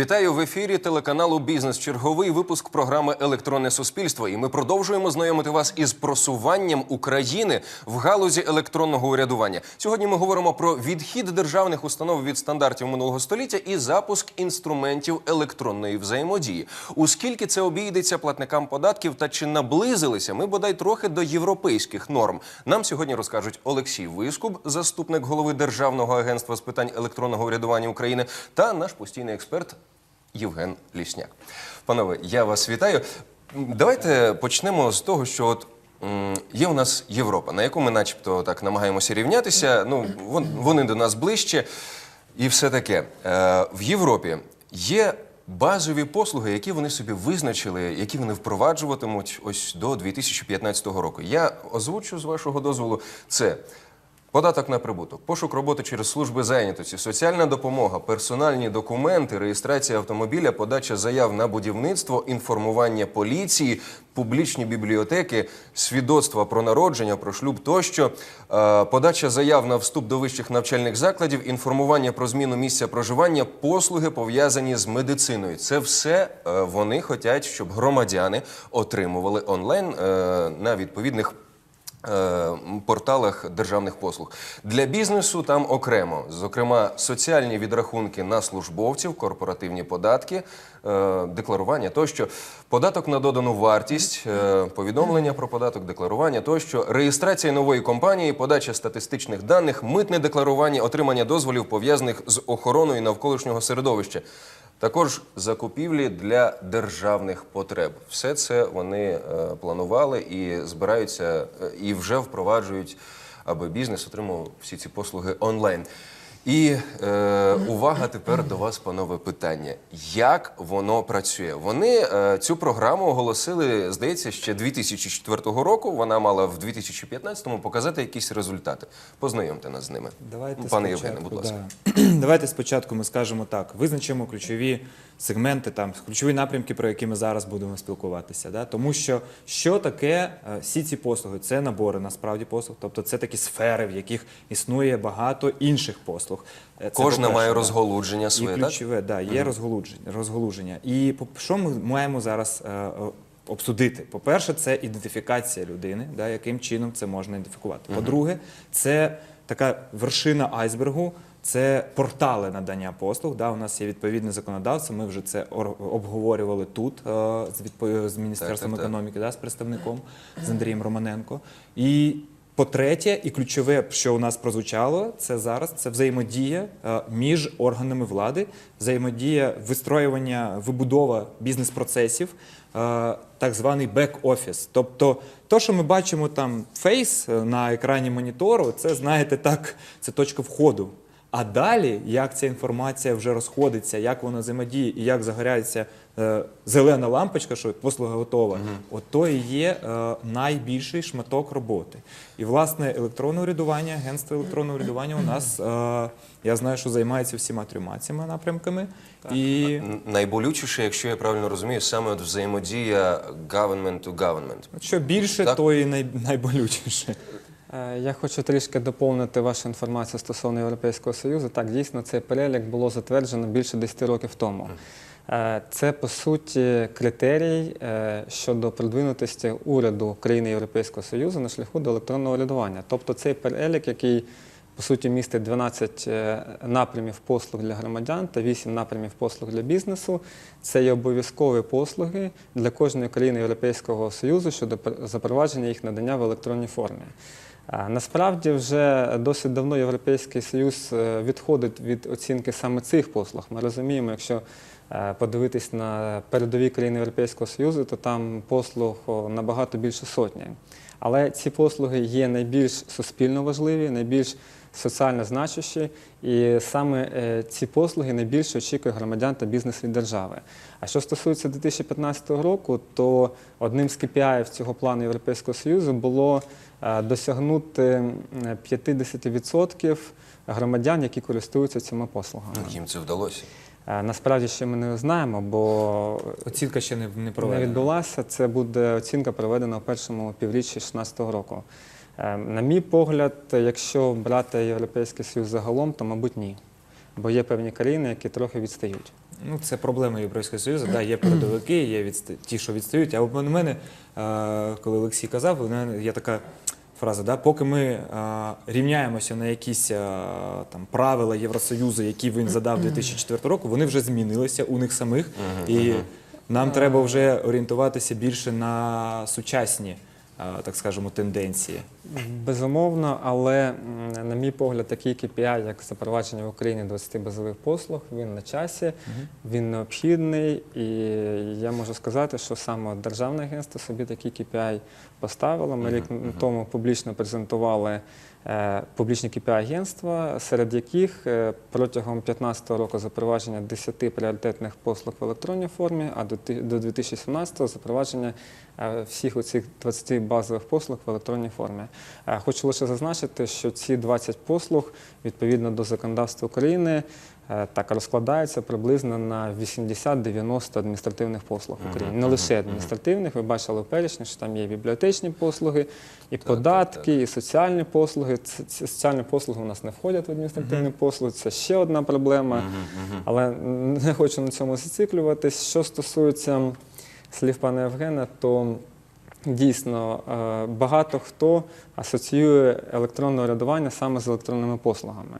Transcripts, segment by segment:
Вітаю в ефірі телеканалу Бізнес. Черговий випуск програми Електронне суспільство. І ми продовжуємо знайомити вас із просуванням України в галузі електронного урядування. Сьогодні ми говоримо про відхід державних установ від стандартів минулого століття і запуск інструментів електронної взаємодії. У скільки це обійдеться платникам податків та чи наблизилися ми бодай трохи до європейських норм. Нам сьогодні розкажуть Олексій Вискуб, заступник голови Державного агентства з питань електронного урядування України, та наш постійний експерт Євген Лісняк. Панове, я вас вітаю. Давайте почнемо з того, що от. Є у нас Європа, на яку ми, начебто, так намагаємося рівнятися. Ну вони до нас ближче, і все таке. Е, В Європі є базові послуги, які вони собі визначили, які вони впроваджуватимуть ось до 2015 року. Я озвучу з вашого дозволу це. Податок на прибуток, пошук роботи через служби зайнятості, соціальна допомога, персональні документи, реєстрація автомобіля, подача заяв на будівництво, інформування поліції, публічні бібліотеки, свідоцтва про народження, про шлюб тощо, е, подача заяв на вступ до вищих навчальних закладів, інформування про зміну місця проживання, послуги пов'язані з медициною. Це все е, вони хочуть, щоб громадяни отримували онлайн е, на відповідних порталах державних послуг. Для бізнесу там окремо, зокрема, соціальні відрахунки на службовців, корпоративні податки, е, декларування тощо, податок на додану вартість, е, повідомлення про податок, декларування тощо, реєстрація нової компанії, подача статистичних даних, митне декларування, отримання дозволів пов'язаних з охороною навколишнього середовища. Також закупівлі для державних потреб. Все це вони е, планували і збираються е, і вже впроваджують, аби бізнес отримав всі ці послуги онлайн. І е, увага тепер до вас, панове, питання. Як воно працює? Вони е, цю програму оголосили, здається, ще 2004 року. Вона мала в 2015-му показати якісь результати. Познайомте нас з ними. Давайте Пане Євгене, будь ласка. да. Давайте спочатку ми скажемо так: визначимо ключові сегменти, там ключові напрямки, про які ми зараз будемо спілкуватися. Да? Тому що що таке е, всі ці послуги? Це набори насправді послуг, тобто це такі сфери, в яких існує багато інших послуг. Е, це Кожна має розголудження своє, так? ключове, да, є розголудження, розголуження. І по- що ми маємо зараз е, обсудити? По-перше, це ідентифікація людини, да, яким чином це можна ідентифікувати. По-друге, це така вершина айсбергу. Це портали надання послуг. Да, у нас є відповідне законодавство. Ми вже це ор- обговорювали тут е, з, відпо- з міністерством так, так. економіки, да, з представником з Андрієм Романенко. І по-третє, і ключове, що у нас прозвучало, це зараз це взаємодія е, між органами влади, взаємодія, вистроювання, вибудова бізнес-процесів, е, так званий бек-офіс. Тобто, то, що ми бачимо там фейс на екрані монітору, це знаєте, так, це точка входу. А далі, як ця інформація вже розходиться, як вона взаємодіє і як загоряється е, зелена лампочка, що послуга готова, от то і є е, найбільший шматок роботи. І власне електронне урядування, агентство електронного урядування у нас е, я знаю, що займається всіма трьома цими напрямками. І Найболючіше, якщо я правильно розумію, саме от взаємодія government to government. що більше, Так. то і най, найболючіше. Е, Я хочу трішки доповнити вашу інформацію стосовно Європейського Союзу. Так, дійсно, цей перелік було затверджено більше 10 років тому. Е, Це, по суті, критерій е, щодо продвинутості уряду країни Європейського Союзу на шляху до електронного урядування. Тобто цей перелік, який по суті містить 12 е, напрямів послуг для громадян та 8 напрямів послуг для бізнесу. Це є обов'язкові послуги для кожної країни Європейського Союзу щодо пр- запровадження їх надання в електронній формі. Насправді вже досить давно Європейський Союз е, відходить від оцінки саме цих послуг. Ми розуміємо, якщо е, подивитись на передові країни Європейського Союзу, то там послуг набагато більше сотні. Але ці послуги є найбільш суспільно важливі, найбільш соціально значущі, і саме е, ці послуги найбільше очікує громадян та бізнес від держави. А що стосується 2015 року, то одним з KPI цього плану Європейського Союзу було е, досягнути м, 50% громадян, які користуються цими послугами. Ну, їм це вдалося. Е, Насправді ще ми не знаємо, бо Оцінка ще не, не не відбулася. Це буде оцінка проведена у першому півріччі 2016 року. Е, На мій погляд, якщо брати Європейський Союз загалом, то, мабуть, ні. Бо є певні країни, які трохи відстають. Ну, це проблема Європейського Союзу. Да, є передовики, є відста... ті, що відстають. А у мене, е, коли Олексій казав, у мене є така фраза: да, поки ми е, рівняємося на якісь там правила Євросоюзу, які він задав 2004 року, вони вже змінилися у них самих. І нам треба вже орієнтуватися більше на сучасні, так скажемо, тенденції. Безумовно, але на мій погляд, такий KPI, як запровадження в Україні 20 базових послуг, він на часі, він необхідний, і я можу сказати, що саме Державне агентство собі такий KPI поставило. Ми рік тому публічно презентували е, публічні KPI агентства, серед яких е, протягом 2015 року запровадження 10 пріоритетних послуг в електронній формі, а до ти- до 2017 запровадження е, всіх оцих 20 базових послуг в електронній формі. Е, Хочу лише зазначити, що ці 20 послуг відповідно до законодавства України е, так розкладаються приблизно на 80-90 адміністративних послуг в Україні. Не лише адміністративних, ви бачили перечні, що там є бібліотечні послуги, і податки, і соціальні послуги. Ці соціальні послуги у нас не входять в адміністративні послуги. Це ще одна проблема. Але не хочу на цьому зациклюватись. Що стосується слів пана Євгена, то дійсно е, багато хто асоціює електронне урядування саме з електронними послугами.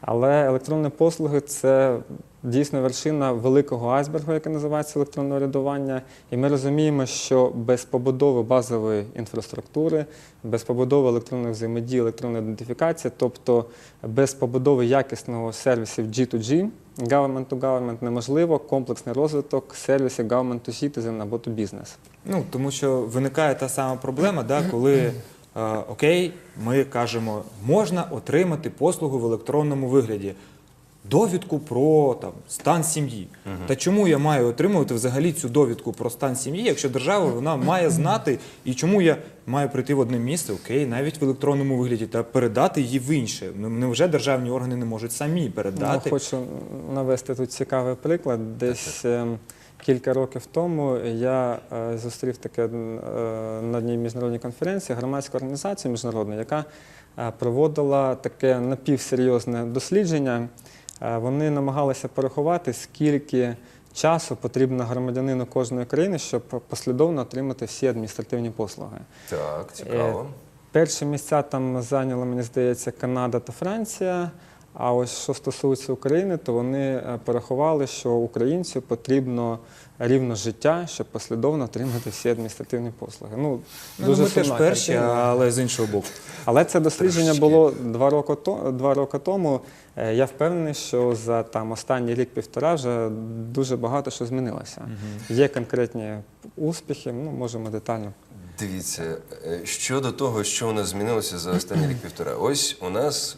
Але електронні послуги це дійсно вершина великого айсбергу, який називається електронне урядування. І ми розуміємо, що без побудови базової інфраструктури, без побудови електронної взаємодії, електронної ідентифікації, тобто без побудови якісного сервісів G2G, government to government, неможливо комплексний розвиток сервісів government to citizen або to business. Ну, тому що виникає та сама проблема, да, коли окей, ми кажемо, можна отримати послугу в електронному вигляді. Довідку про там, стан сім'ї. Та чому я маю отримувати взагалі цю довідку про стан сім'ї, якщо держава вона має знати, і чому я маю прийти в одне місце, окей, навіть в електронному вигляді, та передати її в інше. Ну, Невже державні органи не можуть самі передати? Ну, хочу навести тут цікавий приклад. Десь ем, кілька років тому я е, зустрів таке е, на одній міжнародній конференції громадську організацію міжнародну, яка е, проводила таке напівсерйозне дослідження. Вони намагалися порахувати, скільки часу потрібно громадянину кожної країни, щоб послідовно отримати всі адміністративні послуги. Так, цікаво. Перші місця там зайняли, мені здається, Канада та Франція. А ось що стосується України, то вони е, порахували, що українцю потрібно рівно життя, щоб послідовно отримати всі адміністративні послуги. Ну, Ну, дуже ми теж перші, але з іншого боку. Але це дослідження було два роки, то, два роки тому. Е, Я впевнений, що за там останній рік-півтора вже дуже багато що змінилося. Є конкретні успіхи, ну можемо детально Дивіться, е, щодо того, що у нас змінилося за останні рік-півтора. Ось у нас.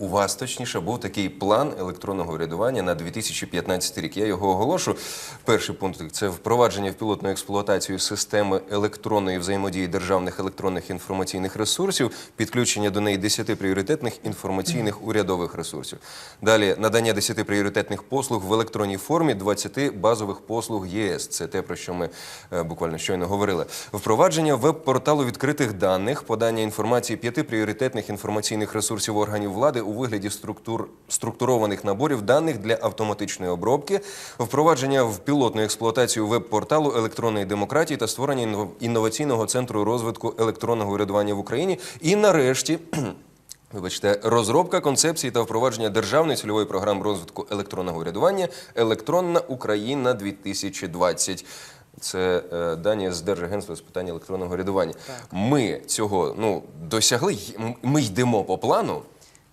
У вас точніше був такий план електронного урядування на 2015 рік. Я його оголошу. Перший пункт це впровадження в пілотну експлуатацію системи електронної взаємодії державних електронних інформаційних ресурсів, підключення до неї 10 пріоритетних інформаційних урядових ресурсів. Далі надання 10 пріоритетних послуг в електронній формі, 20 базових послуг ЄС. Це те, про що ми е, буквально щойно говорили. Впровадження веб-порталу відкритих даних, подання інформації п'яти пріоритетних інформаційних ресурсів органів влади у вигляді структур структурованих наборів даних для автоматичної обробки, впровадження в пілотну експлуатацію веб-порталу електронної демократії та створення інно- інноваційного центру розвитку електронного урядування в Україні. І нарешті. Вибачте, розробка концепції та впровадження державної цільової програми розвитку електронного урядування Електронна Україна 2020. Це е, дані з Держагентства з питань електронного урядування. Ми цього ну досягли. Ми йдемо по плану.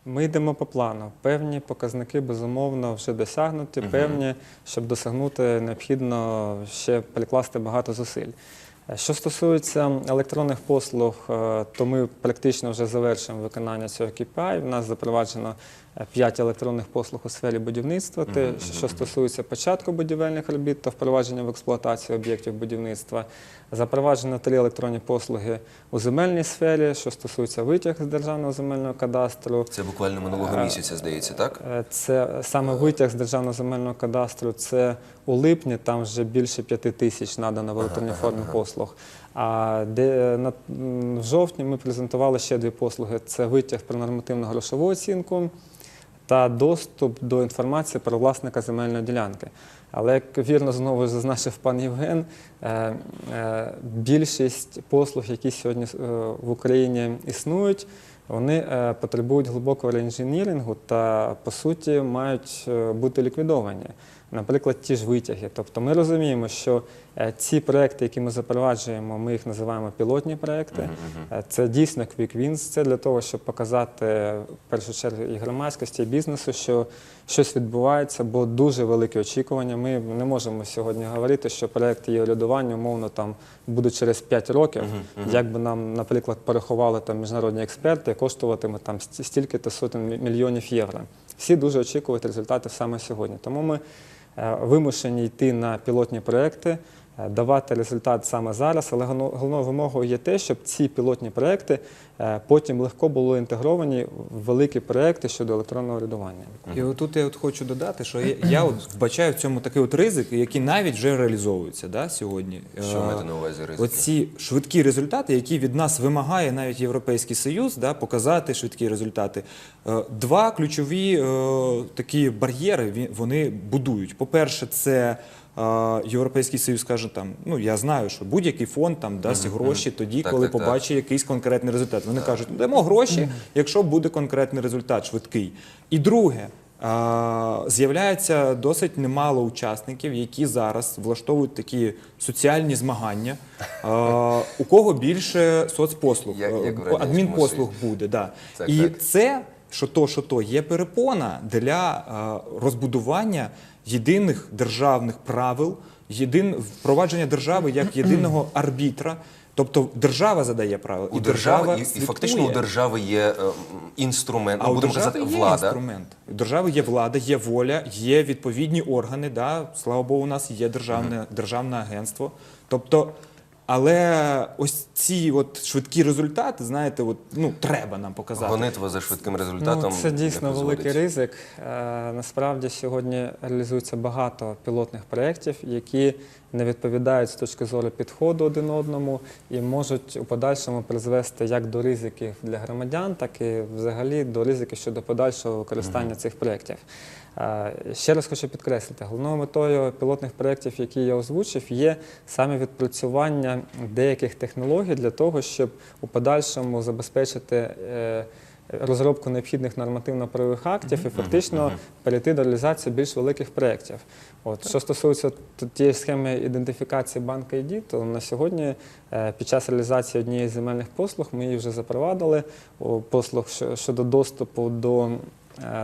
Ми йдемо по плану. Певні показники, безумовно, вже досягнуті. Певні, щоб досягнути, необхідно ще прикласти багато зусиль. Е, Що стосується електронних послуг, е, то ми практично вже завершуємо виконання цього KPI. У нас запроваджено 5 електронних послуг у сфері будівництва. Те, що стосується початку будівельних робіт та впровадження в експлуатацію об'єктів будівництва. Запроваджено три електронні послуги у земельній сфері, що стосується витяг з державного земельного кадастру. Це буквально минулого місяця, здається, так? Е, Це саме витяг з державного земельного кадастру. Це у липні, там вже більше п'яти тисяч надано в електронній формі послуг. А де на в жовтні ми презентували ще дві послуги: це витяг про нормативну грошову оцінку та доступ до інформації про власника земельної ділянки. Але як вірно знову зазначив пан Євген, е, е, більшість послуг, які сьогодні е, в Україні існують, вони потребують глибокого реінженірингу та, по суті, мають бути ліквідовані. Наприклад, ті ж витяги. Тобто ми розуміємо, що е, ці проекти, які ми запроваджуємо, ми їх називаємо пілотні проекти. Е, Це дійсно quick wins. Це для того, щоб показати в першу чергу і громадськості, і бізнесу, що щось відбувається, бо дуже великі очікування. Ми не можемо сьогодні говорити, що проект є урядування, умовно там буде через 5 років. Як би нам, наприклад, порахували там міжнародні експерти, коштуватиме там стільки-то сотень мільйонів євро. Всі дуже очікують результатів саме сьогодні. Тому ми вимушені йти на пілотні проекти, е, давати результат саме зараз. Але головно- головною вимогою є те, щоб ці пілотні проекти е, потім легко були інтегровані в великі проекти щодо електронного урядування. І отут я от хочу додати, що я, я от вбачаю в цьому такий от ризик, який навіть вже реалізовується да, сьогодні. Що Е, маєте на увазі ризики? Оці швидкі результати, які від нас вимагає навіть Європейський Союз, да, показати швидкі результати. Е, Два ключові е, такі бар'єри вони будують. По-перше, це е, Європейський Союз каже, там, ну я знаю, що будь-який фонд там дасть гроші тоді, Так, коли так, так. побачить якийсь конкретний результат. Вони кажуть, дамо гроші, якщо буде конкретний результат, швидкий. І друге. а, З'являється досить немало учасників, які зараз влаштовують такі соціальні змагання. А, У кого більше соцпослуг, адмінпослуг буде. Да. Так, І так. це, що то, що то, є перепона для а, розбудування єдиних державних правил, єдин, впровадження держави як єдиного арбітра. Тобто держава задає правила, У і держава і, і фактично у держави є е, інструмент, А ну, у будемо держави казати, є влада. інструмент. У держави є влада, є воля, є відповідні органи. Да? Слава Богу, у нас є державне, державне агентство. Тобто, але ось ці от швидкі результати, знаєте, от, ну, треба нам показати. Гонитва за швидким результатом. Ну, це дійсно великий ризик. Е, насправді сьогодні реалізується багато пілотних проєктів, які не відповідають з точки зору підходу один одному і можуть у подальшому призвести як до ризиків для громадян, так і взагалі до ризиків щодо подальшого використання цих проєктів. Ще раз хочу підкреслити, головною метою пілотних проєктів, які я озвучив, є саме відпрацювання деяких технологій для того, щоб у подальшому забезпечити е, розробку необхідних нормативно-правових актів і фактично перейти до реалізації більш великих проєктів. От що стосується тієї схеми ідентифікації банка ID, то на сьогодні е, під час реалізації однієї з земельних послуг ми її вже запровадили. Послуг щодо доступу до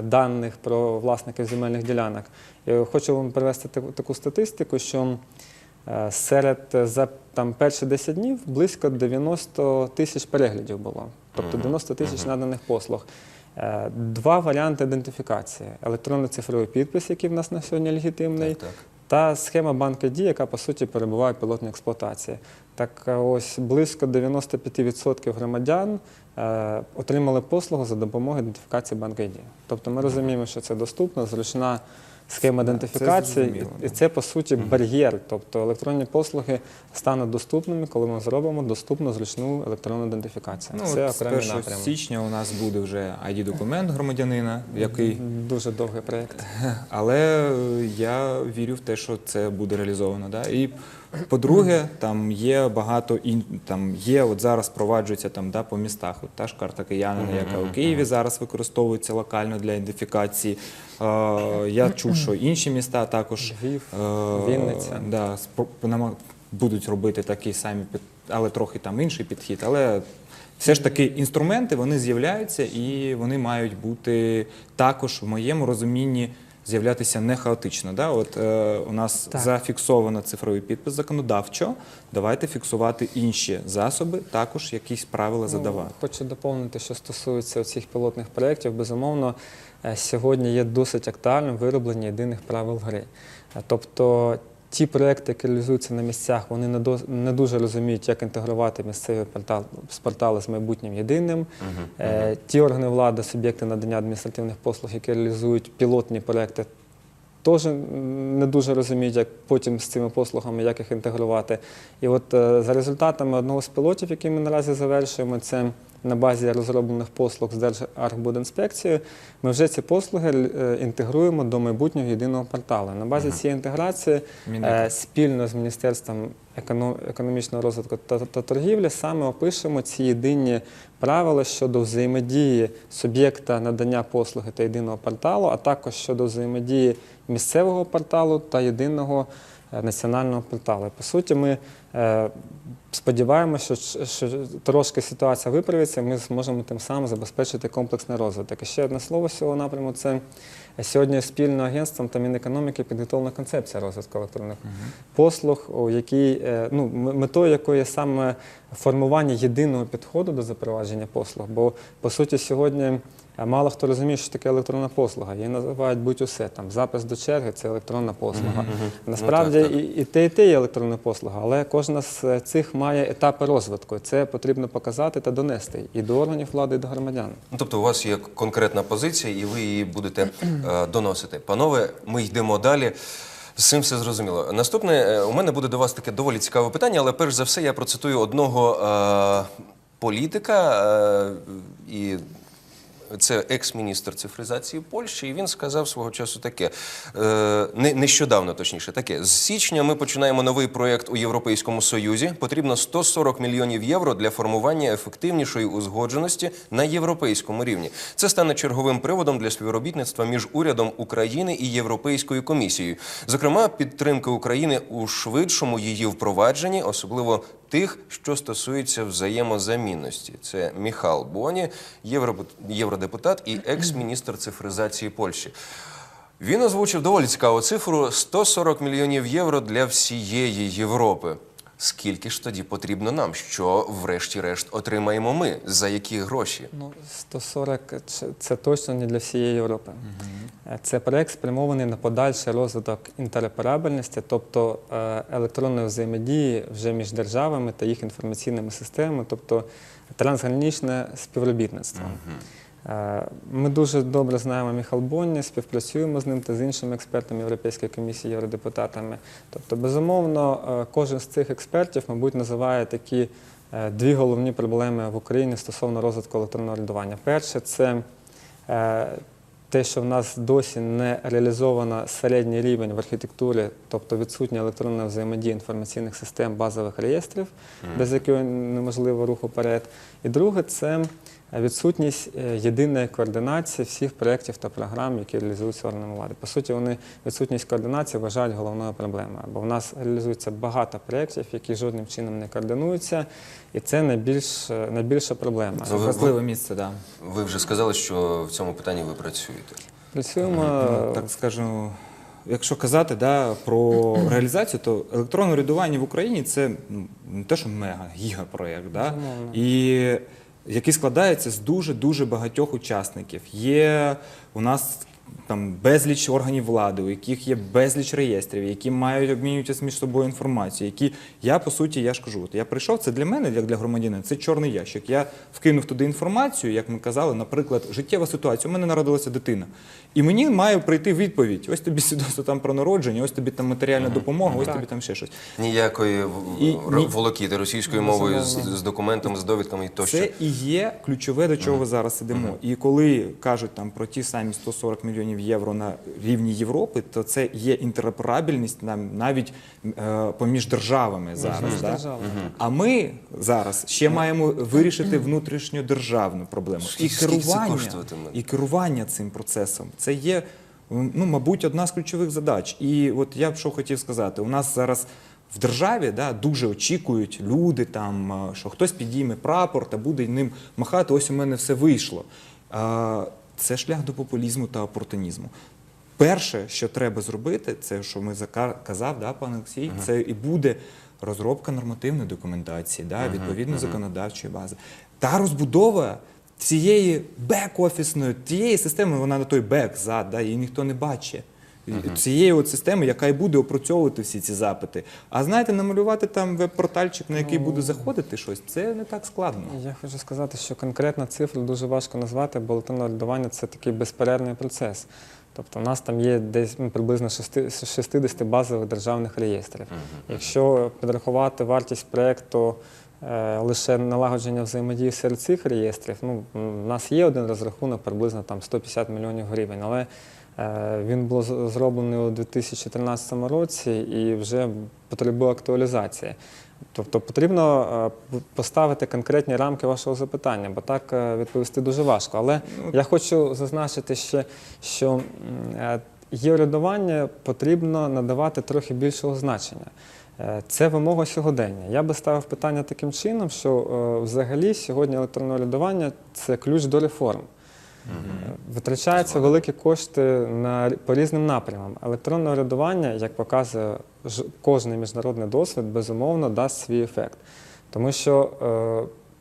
даних про власників земельних ділянок. Я хочу вам привести таку, статистику, що е, серед е, за там перші 10 днів близько 90 тисяч переглядів було, тобто 90 тисяч наданих послуг. Е, Два варіанти ідентифікації: електронно-цифровий підпис, який в нас на сьогодні легітимний, Так, так. Та схема банка дій, яка по суті перебуває в пілотній експлуатації. Так е, ось близько 95% громадян е, отримали послугу за допомогою ідентифікації банка дій. Тобто ми розуміємо, що це доступна, зручна схема ідентифікації, це і, це по суті бар'єр. Тобто електронні послуги стануть доступними, коли ми зробимо доступну зручну електронну ідентифікацію. Ну, це от з окремий 1 січня у нас буде вже ID-документ громадянина, який Дуже довгий проєкт. Але я вірю в те, що це буде реалізовано. Да? І по-друге, там є багато ін... там є, от зараз впроваджується там да, по містах. От та ж карта киянина, яка у Києві зараз використовується локально для ідентифікації. Е, я чув, що інші міста також Львів, е, Вінниця. Да, спро- будуть робити такий самий під, але трохи там інший підхід. Але все ж таки інструменти вони з'являються і вони мають бути також в моєму розумінні. З'являтися не хаотично. Да? От е, у нас Так. зафіксовано цифровий підпис законодавчо. Давайте фіксувати інші засоби, також якісь правила задавати. Ну, хочу доповнити, що стосується цих пілотних проєктів. Безумовно, е, сьогодні є досить актуальним вироблення єдиних правил гри. Е, Тобто ті проекти, які реалізуються на місцях, вони не, до, не дуже розуміють, як інтегрувати місцеві портал, з портали з майбутнім єдиним. Е, Ті органи влади, суб'єкти надання адміністративних послуг, які реалізують пілотні проєкти, теж не дуже розуміють, як потім з цими послугами, як їх інтегрувати. І от е, за результатами одного з пілотів, який ми наразі завершуємо, це на базі розроблених послуг з Держархбудінспекцією, ми вже ці послуги е, інтегруємо до майбутнього єдиного порталу. На базі цієї інтеграції е, спільно з Міністерством економічного розвитку та, торгівлі саме опишемо ці єдині правила щодо взаємодії суб'єкта надання послуги та єдиного порталу, а також щодо взаємодії місцевого порталу та єдиного е, національного порталу. По суті, ми е, сподіваємося, що, що трошки ситуація виправиться, ми зможемо тим самим забезпечити комплексний розвиток. І ще одне слово з цього напряму це сьогодні спільно агентством та Мінекономіки підготовлена концепція розвитку електронних послуг, у якій е, ну, метою якої є саме формування єдиного підходу до запровадження послуг. Бо по суті сьогодні мало хто розуміє, що таке електронна послуга. Її називають будь-усе. Там запис до черги це електронна послуга. Насправді Ну, так, так. І, і те, і те є електронна послуга, але кожна з е, цих має етапи розвитку. Це потрібно показати та донести і до органів влади, і до громадян. Ну, тобто у вас є конкретна позиція, і ви її будете е, доносити. Панове, ми йдемо далі. З цим все зрозуміло. Наступне е, у мене буде до вас таке доволі цікаве питання, але перш за все я процитую одного е, політика е, і. Це екс-міністр цифризації Польщі, і він сказав свого часу таке е, не, нещодавно, точніше, таке з січня ми починаємо новий проєкт у Європейському Союзі. Потрібно 140 мільйонів євро для формування ефективнішої узгодженості на європейському рівні. Це стане черговим приводом для співробітництва між урядом України і Європейською комісією. Зокрема, підтримки України у швидшому її впровадженні, особливо тих, що стосуються взаємозамінності. Це Міхал Боні, євро- євродепутат і екс-міністр цифризації Польщі. Він озвучив доволі цікаву цифру: 140 мільйонів євро для всієї Європи. Скільки ж тоді потрібно нам? Що, врешті-решт, отримаємо ми? За які гроші? Ну, 140 це- це точно не для всієї Європи. Е, Це проект спрямований на подальший розвиток інтероперабельності, тобто е, електронної взаємодії вже між державами та їх інформаційними системами, тобто трансгранічне співробітництво. Е, Ми дуже добре знаємо Міхал Бонні, співпрацюємо з ним та з іншими експертами Європейської комісії, євродепутатами. Тобто, безумовно, е, кожен з цих експертів, мабуть, називає такі дві головні проблеми в Україні стосовно розвитку електронного рядування. Перше, це те, що в нас досі не реалізовано середній рівень в архітектурі, тобто відсутня електронна взаємодія інформаційних систем базових реєстрів, без якої неможливо рух уперед. І друге, це відсутність е, єдиної координації всіх проєктів та програм, які реалізуються органами влади. По суті, вони відсутність координації вважають головною проблемою, бо в нас реалізується багато проєктів, які жодним чином не координуються, і це найбільш, е, найбільша проблема. Ви- Важливе місце, так. Ви вже сказали, що в цьому питанні ви працюєте. Працюємо Ну, так скажу, якщо казати да, про реалізацію, то електронне урядування в Україні це ну, не те, що мега, гігапроєкт, да? І який складається з дуже дуже багатьох учасників. Є у нас там безліч органів влади, у яких є безліч реєстрів, які мають обмінюватися між собою інформацією, які я по суті, я ж кажу, от я прийшов, це для мене, як для громадянина, це чорний ящик. Я вкинув туди інформацію, як ми казали, наприклад, життєва ситуація. У мене народилася дитина. І мені має прийти відповідь: ось тобі свідоцтво там про народження, ось тобі там матеріальна допомога, ось Так. тобі там ще щось. Ніякої І р- ні- волокіти російською мовою з, з документами, з довідками і тощо. Це і є ключове, до чого зараз ідемо. І коли кажуть там про ті самі 140 мільйонів євро на рівні Європи, то це є інтероперабельність нам навіть е, поміж державами зараз. Да? А ми зараз ще маємо вирішити внутрішньодержавну проблему. І керування, і керування цим процесом це є ну, мабуть, одна з ключових задач. І от я б що хотів сказати, у нас зараз. В державі да, дуже очікують люди, там, е, що хтось підійме прапор та буде ним махати, ось у мене все вийшло. Це шлях до популізму та опортунізму. Перше, що треба зробити, це що ми казав, да, пан Олексій, це і буде розробка нормативної документації, да, відповідно законодавчої бази. Та розбудова цієї бек-офісної, тієї системи, вона на той бек зад, да, її ніхто не бачить. Цієї от системи, яка і буде опрацьовувати всі ці запити. А знаєте, намалювати там веб-портальчик, на який буде заходити щось, це не так складно. Я хочу сказати, що конкретно цифру дуже важко назвати, бо електронне орендування це такий безперервний процес. Тобто у нас там є десь ну, приблизно 60 базових державних реєстрів. Якщо підрахувати вартість проєкту е, лише налагодження взаємодії серед цих реєстрів, ну, у нас є один розрахунок приблизно там 150 мільйонів гривень, але він був зроблений у 2013 році і вже потребує актуалізації. Тобто потрібно е, поставити конкретні рамки вашого запитання, бо так е, відповісти дуже важко. Але я хочу зазначити ще, що м, е, є-урядування потрібно надавати трохи більшого значення. Е, Це вимога сьогодення. Я би ставив питання таким чином, що е, взагалі сьогодні електронне урядування це ключ до реформ. Витрачаються великі кошти на, по різним напрямам. Електронне урядування, як показує ж- кожний міжнародний досвід, безумовно дасть свій ефект. Тому що е,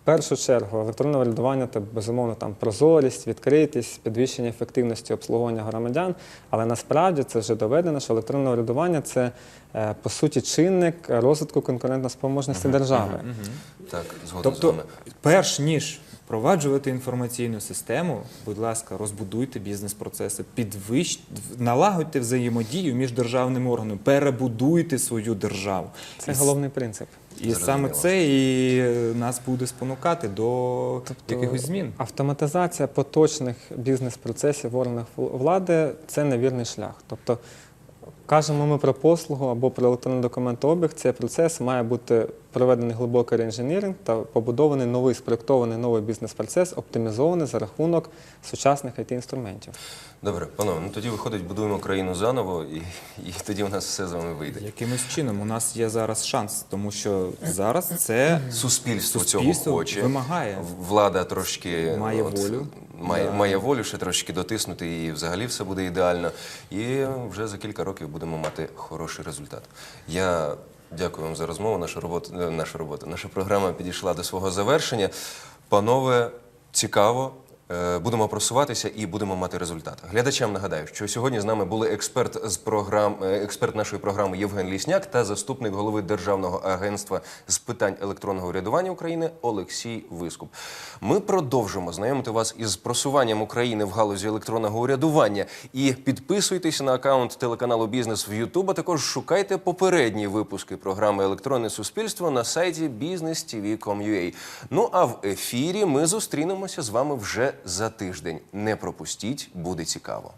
в першу чергу електронне урядування це безумовно там прозорість, відкритість, підвищення ефективності обслуговування громадян. Але насправді це вже доведено, що електронне урядування це е, по суті чинник розвитку конкурентоспроможності держави. Так, згоден з Тобто, перш ніж впроваджувати інформаційну систему, будь ласка, розбудуйте бізнес-процеси, підвищ... налагодьте взаємодію між державними органами, перебудуйте свою державу. Це І головний принцип. І Зрозуміло. саме це і нас буде спонукати до Тобто якихось змін. Автоматизація поточних бізнес-процесів в органах влади це невірний шлях. Тобто, кажемо ми про послугу або про електронний документообіг, цей процес має бути проведений глибокий реінженіринг та побудований новий спроєктований новий бізнес-процес, оптимізований за рахунок сучасних it інструментів Добре, панове, ну тоді виходить, будуємо країну заново, і, і тоді у нас все з вами вийде. Якимось чином у нас є зараз шанс, тому що зараз це Суспільство, цього хоче. вимагає. Влада трошки Має волю. Має, Да. має волю ще трошки дотиснути, і взагалі все буде ідеально. І вже за кілька років будемо мати хороший результат. Я дякую вам за розмову. Наша робота, е, наша робота, наша програма підійшла до свого завершення. Панове, цікаво. Е, Будемо просуватися і будемо мати результат. Глядачам нагадаю, що сьогодні з нами були експерт з програм, е, експерт нашої програми Євген Лісняк та заступник голови Державного агентства з питань електронного урядування України Олексій Вискуп. Ми продовжимо знайомити вас із просуванням України в галузі електронного урядування. І підписуйтесь на аккаунт телеканалу Бізнес в YouTube, а також шукайте попередні випуски програми Електронне суспільство на сайті business.tv.com.ua. Ну а в ефірі ми зустрінемося з вами вже за тиждень. Не пропустіть, буде цікаво.